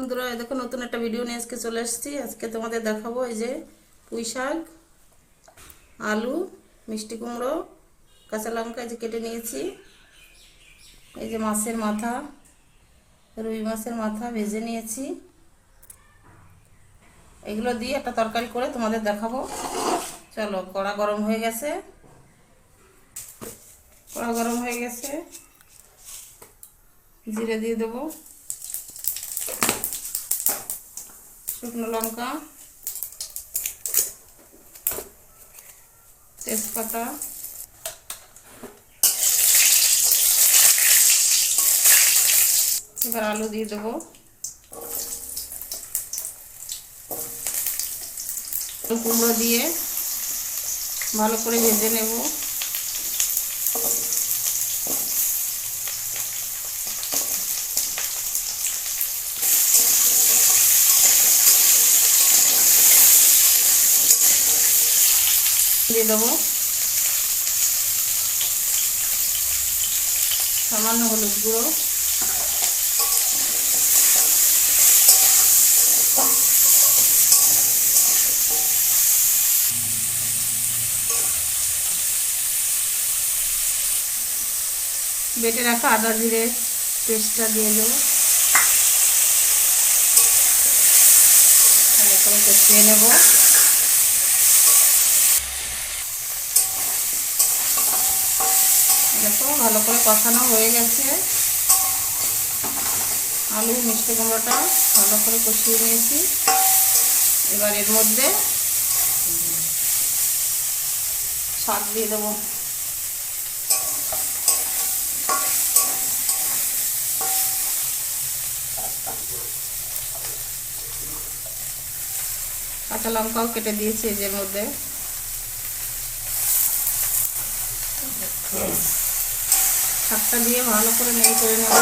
বন্ধুরা দেখো নতুন একটা ভিডিও নিয়ে আজকে চলে এসেছি। আজকে তোমাদের দেখাবো এই যে পুঁই শাক, আলু, মিষ্টি কুমড়ো, কাঁচা লঙ্কা যে কেটে নিয়েছি। এই যে মাছের মাথা, রুই মাছের মাথা ভেজে নিয়েছি। এগুলো দিয়ে একটা তরকারি করে তোমাদের দেখাবো। চলো, কড়া গরম হয়ে গেছে। কড়া গরম হয়ে গেছে। জিরে দিয়ে দেবো। শুকনো লঙ্কা তেজপাতা এবার আলু দিয়ে দেবো। কুমড়ো দিয়ে ভালো করে ভেজে নেব। দিয়ে দেবো। সামান্য হলুদ গুঁড়ো। বেটে রাখা আদা জিরে পেস্টটা দিয়ে দেবো। করে কষিয়ে নেব। দেখো, ভালো করে কষানো হয়ে গেছে। আলু, মিষ্টি কুমড়োটা ভালো করে কষিয়ে নিয়েছি। এবার এর মধ্যে শাক দিয়ে দেবো। কাঁচা লঙ্কাও কেটে দিয়েছি এর মধ্যে। শাকটা দিয়ে ভালো করে নেড়ে করে নেব।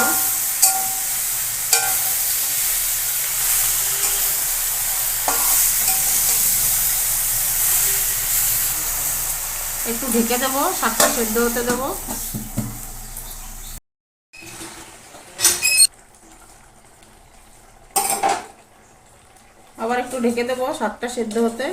একটু ঢেকে দেবো, শাকটা সেদ্ধ হতে দেবো। আবার একটু ঢেকে দেবো, শাকটা সেদ্ধ হতে।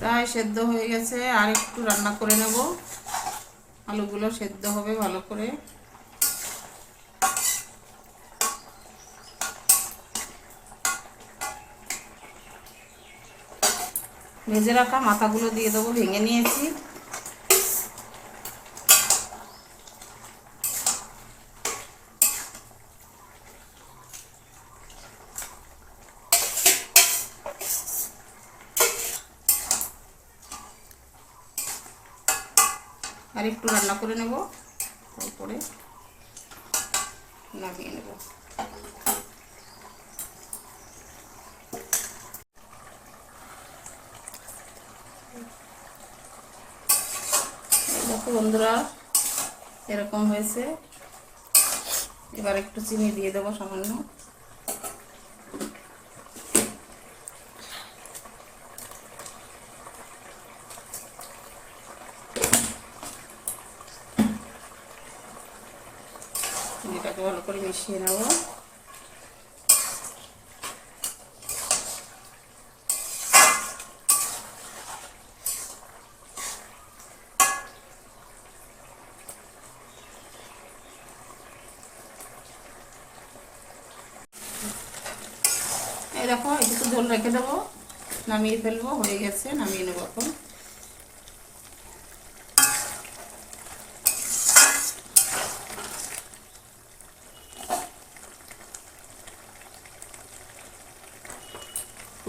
প্রায় সেদ্ধ হয়ে গেছে, আর একটু রান্না করে নেব। আলুগুলো সেদ্ধ হবে ভালো করে। ভেজে রাখা মাথাগুলো দিয়ে দেবো, ভেঙে নিয়েছি। আর একটু রান্না করে নেব, তারপরে নামিয়ে নেব। দেখো বন্ধুরা, এরকম হয়েছে। এবার একটু চিনি দিয়ে দেবো সামান্য। চিনিটাকে ভালো করে মিশিয়ে নেব এই দেখো একটু ঝোল রেখে দেবো নামিয়ে ফেলব হয়ে গেছে নামিয়ে নেব এখন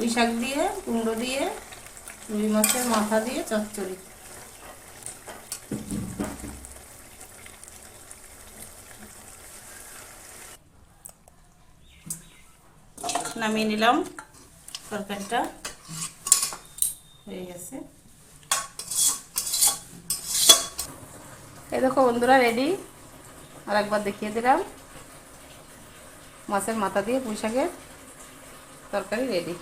পুঁই শাক দিয়ে, কুমড়ো দিয়ে, রুই মাছের মাথা দিয়ে চচ্চড়ি। নামিয়ে নিলাম। তরকারিটা হয়ে গেছে। এই দেখো বন্ধুরা রেডি আর একবার দেখিয়ে দিলাম। মাছের মাথা দিয়ে পুঁই শাকের তরকারি রেডি